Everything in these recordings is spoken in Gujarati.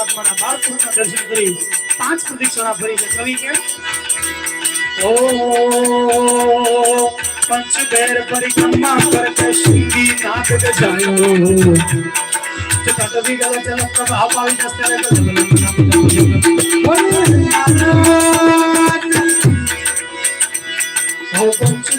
પરમાત્માના બાળકૃષ્ણના દર્શન કરી પાંચ પ્રદક્ષિણા ફરી છે કવિ કે ઓ પંચ ભેર પરિક્રમા કરતે શૃંગી નાથ ગજાયો તો કટવી ગયો ચલો પ્રભાવ પાવી દસ્તે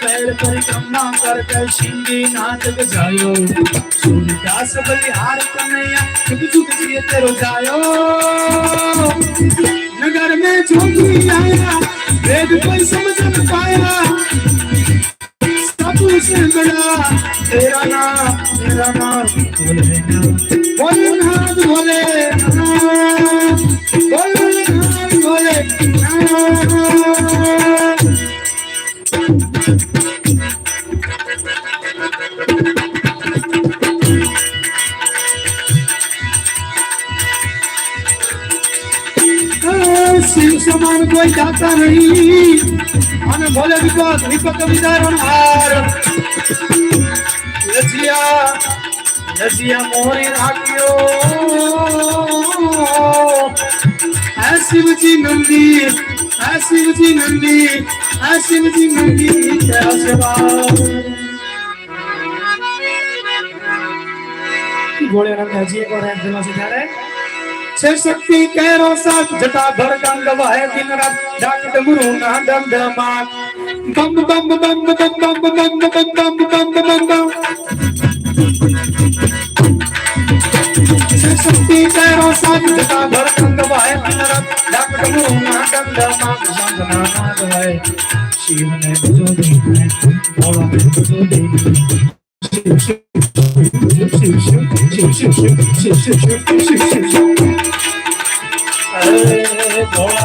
बैल परिक्रमा कर कर सिंगी नाथ गजायो सूर्यदास बलिहार कन्हैया जुग जुग जिए तेरो जायो नगर में जोगी आया वेद कोई समझ न पाया सबसे बड़ा तेरा नाम तेरा नाम बोले ना बोले नाथ बोले बोले नाथ बोले કોઈ જાતા નહીં અને બોલે વિપત વિપત વિદારણ હાર રસિયા રસિયા મોરી રાખ્યો આ શિવજી નંદી આ શિવજી નંદી આ શિવજી નંદી જય શિવા ઘોડે રંગ હજી એક વાર એક જણા સુધારે છે શક્તિ કેરો સાથ જટા ભર ગંગ વહે દિન રાત ડાક ડમરુ ના ડમ ડમા બમ બમ બમ બમ બમ બમ બમ બમ બમ બમ બમ શક્તિ કેરો સાથ જટા ભર ગંગ વહે દિન રાત ડાક ડમરુ ના ડમ ડમા સંગ ના નાદ વહે શિવ ને બજો દે ભોળો ને બજો દે શિવ શિવ શિવ શિવ શિવ શિવ શિવ શિવ શિવ શિવ શિવ શિવ ভোলা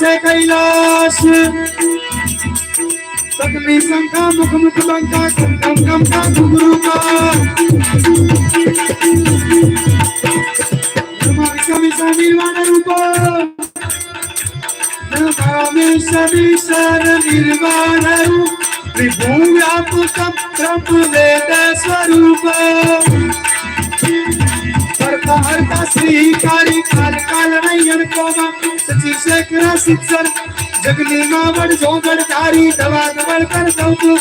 છે કૈલાશ સગની શંકા મુખ મુખ લંકા કમ કમ કા ઘુગરુ કા સ્વરૂપ. ಹರ್ತ ಶ್ರೀಕಾರಿ ಕಾರಕಾಲನಯ್ಯನಕೋಮ ಸಚಿವ ಶೇಖರ ಶಿಕ್ಷಣ ಜಗಲಿ ಮಾವಡ ಜೋಗಡಕಾರಿ ದವಾ ಕಮಲಕರ ಸೌತು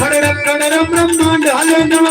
ಪಡರ ಪಡರ ಬ್ರಹ್ಮಾಂಡ ಹಲ ನವ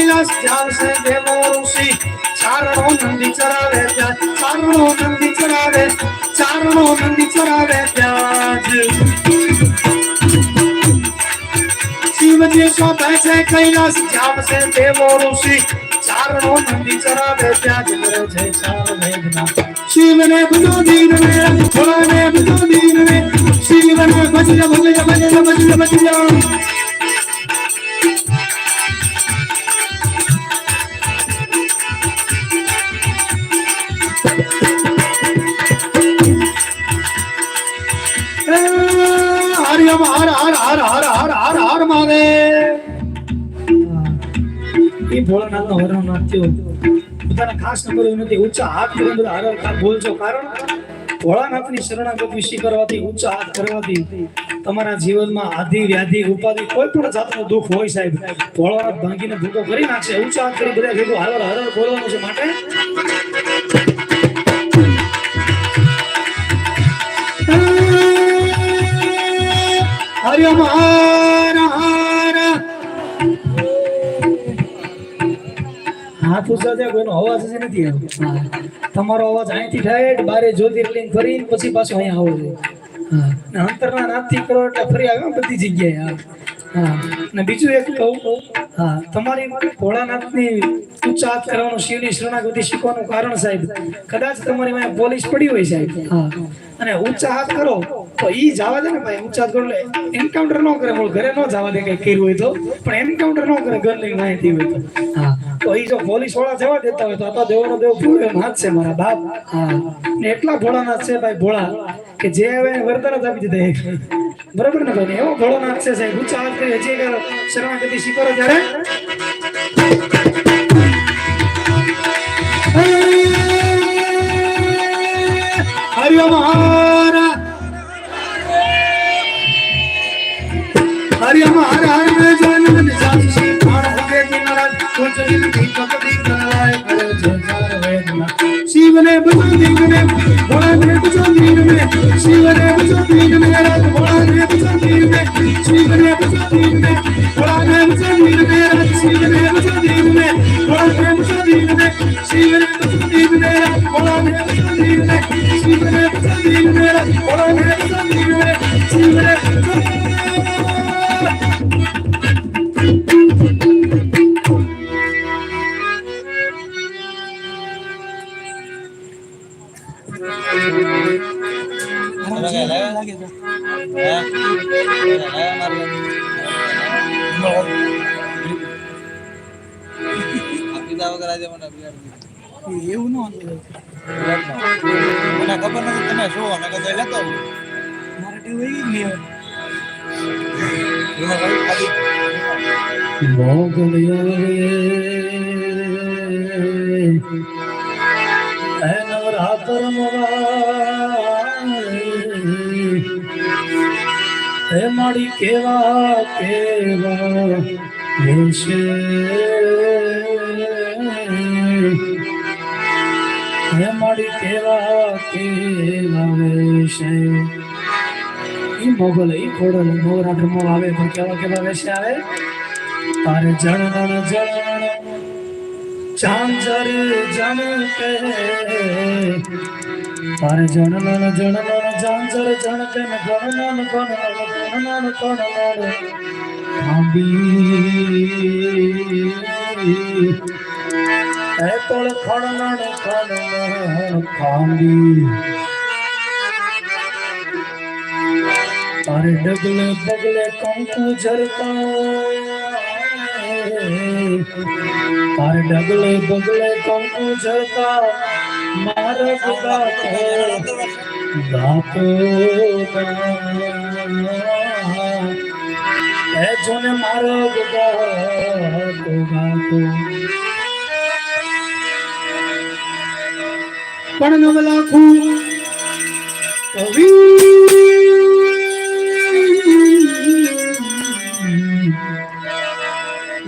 કૈલાસ જાવશે દેવો ઋષિ. ચારણો નંદી ચરાવે ત્યાં, ચારણો નંદી ચરાવે ચારણો નંદી ચરાવે ત્યાં. શિવજી સો બેસે કૈલાસ જાવશે દેવો ઋષિ. ચારણો નંદી ચરાવે ત્યાં જ કરે છે ચાર વેદના શિવને ભજો દીન રે ભોળાને ભજો દીન રે શિવને ભજ્ય ભજ્ય ભજ્ય ભજ્ય ભજ્ય હરિયમ હર હર હર હર હર હર હર મારે એ ભોળાનાથ નો હરનાથ થયો. પોતાના ખાસ નંબર નથી ઊંચા હાથ કરીને બધા હર હર બોલજો. કારણ ભોળાનાથની શરણાગતિ કરવાથી ઊંચા હાથ કરવાથી તમારા જીવનમાં આધિ વ્યાધિ ઉપાધિ કોઈ પણ જાતનું દુઃખ હોય સાહેબ, ભોળાનાથ ભાંગીને ભૂકો કરી નાખશે. ઊંચા હાથ કરી બધા ભેગું હર હર હર બોલવાનું છે માટે. હરિયમ હર હર હાથ ઊંચા છે કોઈનો અવાજ જ નથી આવતો હા. તમારો અવાજ અહીંથી ઠેઠ બારે જ્યોતિર્લિંગ ફરી પછી પાછો અહીંયા આવો ને અંતરના નાદથી કરો એટલે ફરી આવ્યો બધી જગ્યાએ હા. ને બીજું એક કહું હા. તમારી ભોળાનાથની ઊંચા હાથ કરવાનું શિવની શરણાગતિ શીખવાનું કારણ સાહેબ. કદાચ તમારી પોલીસ પડી હોય સાહેબ. હા. અને ઊંચા હાથ કરો તો ઈ જવા દે ને ભાઈ ઊંચા હાથ લે એન્કાઉન્ટર ન કરે મૂળ ઘરે ન જવા દે કઈ કર્યું હોય તો પણ એન્કાઉન્ટર ન કરે ઘર લઈને માહિતી હોય તો હા તો ઈ જો પોલીસવાળા જવા દેતા હોય તો આ તો દેવનો દેવ પૂરો હાથ છે મારા બાપ હા ને એટલા ભોળાનાથ છે ભાઈ ભોળા કે જે હવે વરદાન જ આપી દીધા બરાબર ને ભાઈ એવો ભોળાનાથ છે સાહેબ ઊંચા હાથ કરી હજી શરણાગતિ શીખરો ત્યારે હરિઓમ હર દિનરાત કોચરી કી કપડી કરાય કરે છે ચાર વેદના શિવને ભજો દીન મે ભોળાને ભજો દીન મે શિવને ભજો દીન મે રાત ભોળાને ભજો દીન મે શિવને ભજો દીન મે ભોળાને ભજો દીન મે રાત શિવને ભજો દીન મે ભોળાને ભજો દીન મે એવું ન મને ખબર નથી તમે શું અને કદાચ લેતો મારે ટેવ એવી જ નહીં કઈ ખાલી હે મારી કેવા કેવા વેશે હે મારી કેવા કેવા વેશે ઈ મોગલ ઈ ખોડલ નવરાત્રમાં આવે તો કેવા કેવા વેશે આવે તારે જણણ જણણ ચાંચર જણ કે તારે જણણ જણણ ચાંચર જણ કે ને ગણન ગણન ગણન ગણન ખાંબી એ તોળ ખણન ખણન ખાંબી તારે ડગલે પગલે કંકુ ઝરતા તાર ડગલે પગલે કંકુ ઝરતા મારા ખુદા કહે બાપો એ જોને મારો ગગા તો પણ નવલાખું કવિ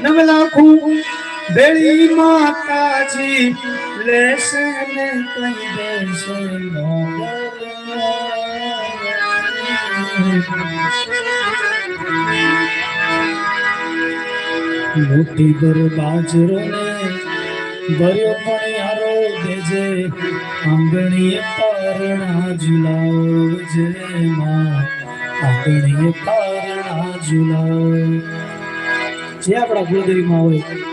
નવલાખું બેળી માતાજી, લેશે ને કઈ દેશે મોટી દર. બાજરો ને ભર્યો પણ યારો દેજે, આંગણીએ પારણા ઝુલાવજે માં આંગણીએ પારણા ઝુલાવ જે આપણા કુળદેવી માં હોય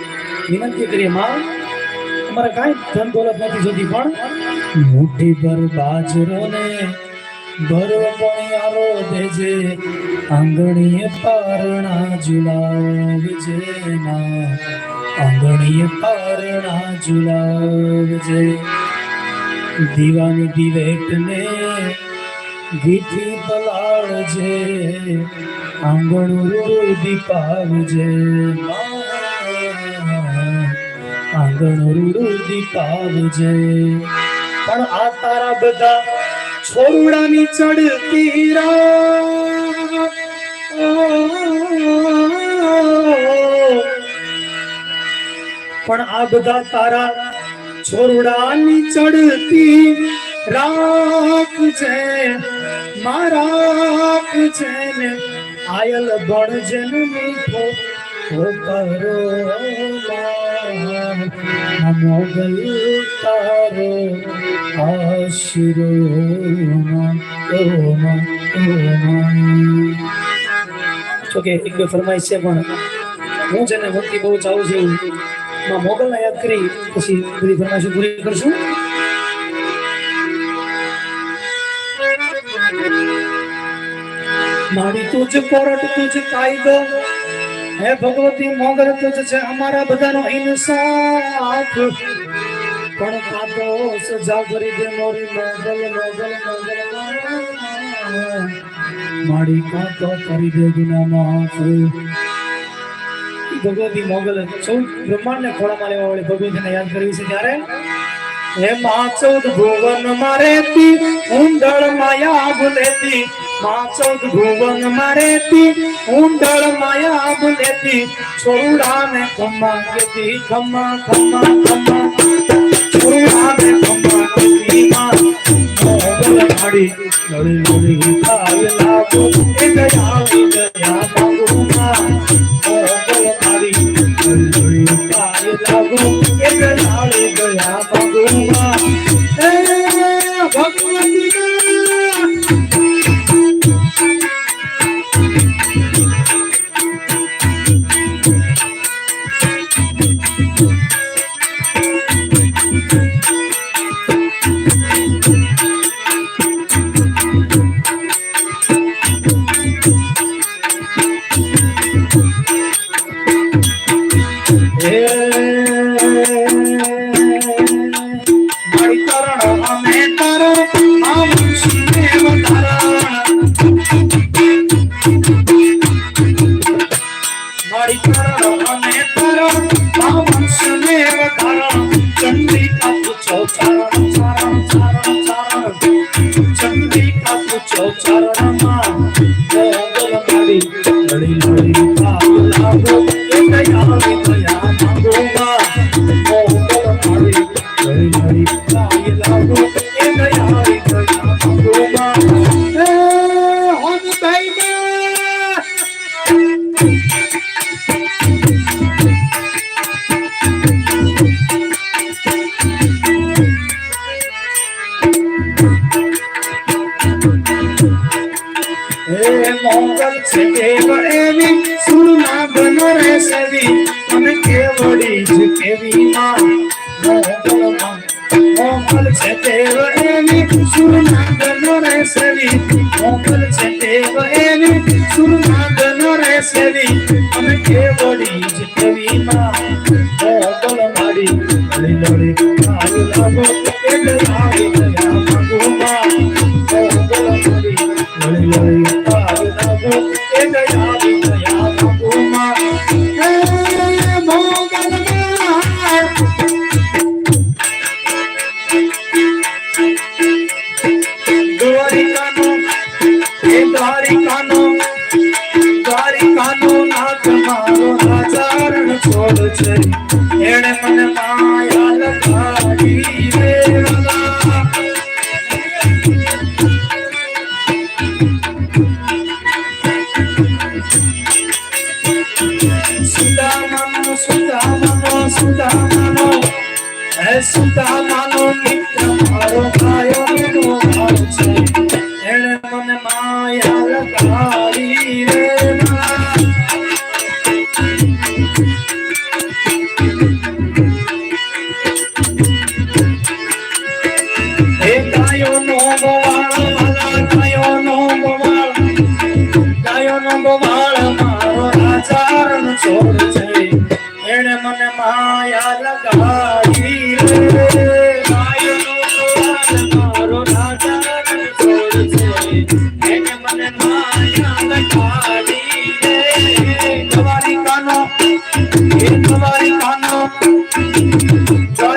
વિનંતી કરીએ માં અમારે કાંઈ ધન દોલત નથી જોતી, પણ મુઠ્ઠી પર બાજરો ને ભરો પણ આરો દેજે, આંગણીએ પારણા ઝુલાવજે ના, આંગણીએ પારણા ઝુલાવજે દીવાની દિવેટને ગીઠી પલાળજે આંગણું દીપાવજે. આંગણ દીપાવજે પણ આ તારા બધા છોરુડાની ચડતી પણ આ બધા તારા છોરડાની ચડતી રાખ છે મારાક છે ને આયલ બણ જન મીઠો કરો માં ઓ માં જો કે એક બે ફરમાઈશ છે, પણ હું છે ને ભક્તિ બહુ ચાલુ છું. માં મોગલને યાદ કરી, પછી બધી ફરમાઈશો પૂરી કરશું. મારી તુજ કોરટ તુજ કાયદો હે ભગવતી, મોગલ તુજ છે અમારા બધાનો ઇન્સાફ. પણ કાતો સજા કરી દે મોરી, મોગલ મોગલ મોગલ મારી કાતો કરી દે ગુના માફ ભગવતી, મોગલ ચૌદ બ્રહ્માંડ ને ખોળામાં લેવા વાળી ભગવતીને યાદ કરવી છે ત્યારે? હે મા ચૌદ ભુવન મારેતી ઊંડળ માયા ભૂલેતી માં ભુવન મારેતી ઊંડળ માયા ભૂલેતી છોડા ને ખમ્મા કેતી, ખમ્મા ખમ્મા ખમ્મા. છોડા ને ખમ્મા કેતી માં. મોગલ માડી નળી નળી થાય લાગો એ દયા દયા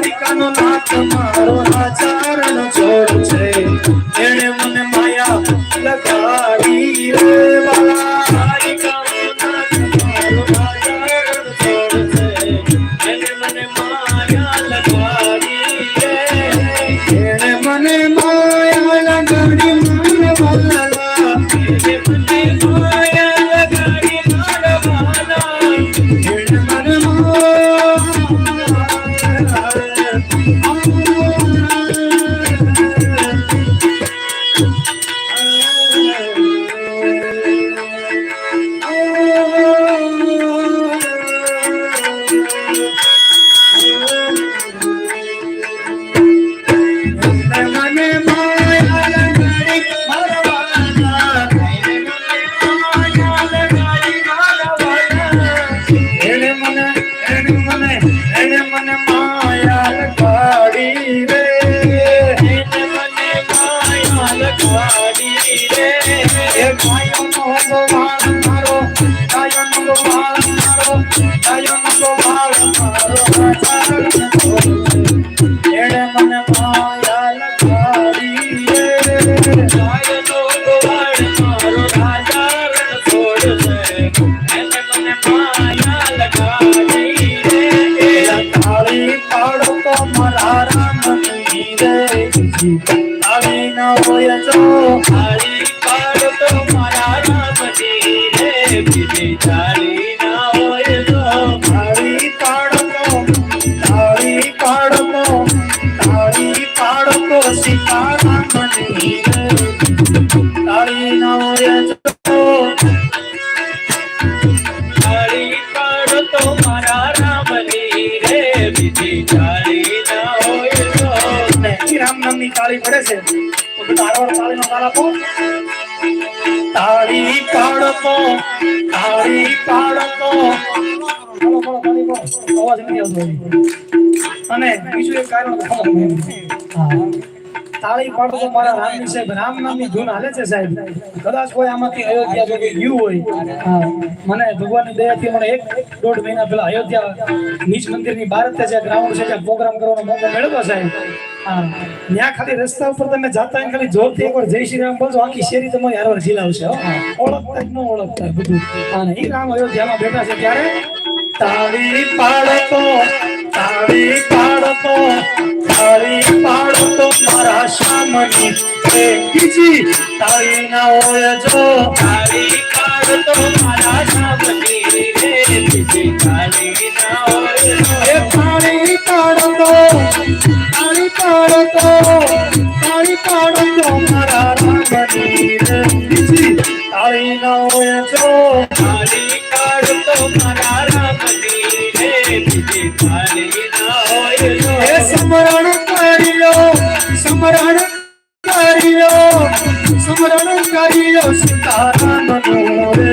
દ્વારિકાનો નાથ મારો આચરણ છોડ છે. 走。રામ નામની તાળી પડે છે. અવાજ નથી આવતો. અને બીજું એક કારણ તાળી પાડો તો મારા રામની સાહેબ રામ નામની ધૂન હાલે છે સાહેબ. કદાચ કોઈ આમાંથી અયોધ્યા જો કોઈ ગયું હોય. મને ભગવાનની દયાથી મને એક દોઢ મહિના પહેલા અયોધ્યા નીચ મંદિરની બહાર જ છે ગ્રાઉન્ડ છે ત્યાં પ્રોગ્રામ કરવાનો મોકો મેળવ્યો સાહેબ. ત્યાં ખાલી રસ્તા ઉપર તમે જાતા ખાલી જોરથી એકવાર જય શ્રી રામ બોલજો આખી શેરી તમારી હારવાર ઝીલાવશે હો. ઓળખતા ન ઓળખતા બધું. અને એ રામ અયોધ્યામાં બેઠા છે ત્યારે તાળી પાડતો તાળી પાડતો તાળી એ બીજી. તાળી ના હોય જો કાળ તો મારા સામની રે. બીજી તારી ના હોય એ તારી કાળ તો તારી કાળ તો તારી કાળ તો મારા રામની રે. બીજી. તારી ના હોય કર્યો સ્મરણ કર્યો સીતારામ રે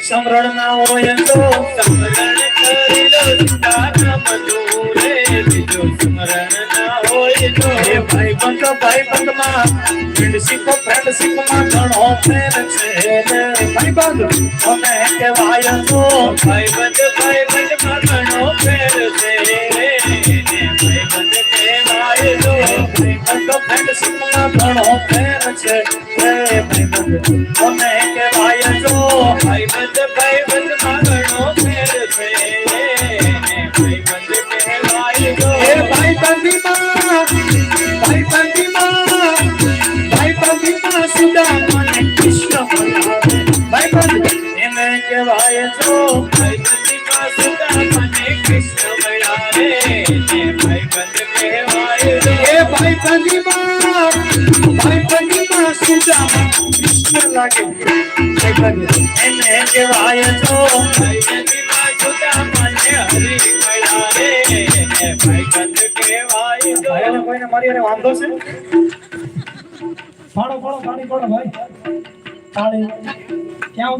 સ્મરણ ના હોય તો સ્મરણ કર્યો સીતારામ નો રે બીજો સ્મરણ ના હોય તો એ ભાઈ બંધ ભાઈ બંધમાં ફ્રેન્ડશીપ ફ્રેન્ડશીપમાં ઘણો પ્રેમ છે રે ભાઈ બંધ તમે કહેવાય તો ભાઈ બંધ ભાઈ બંધમાં ઘણો પ્રેમ છે. બંધ ફ્રેન્ડશીપમાં ઘણો પ્રેમ છે રે ભાઈ કેવાય છો વાંધો છે? ફાડો ફાડો ફાડી ફાડો ભાઈ. ક્યાં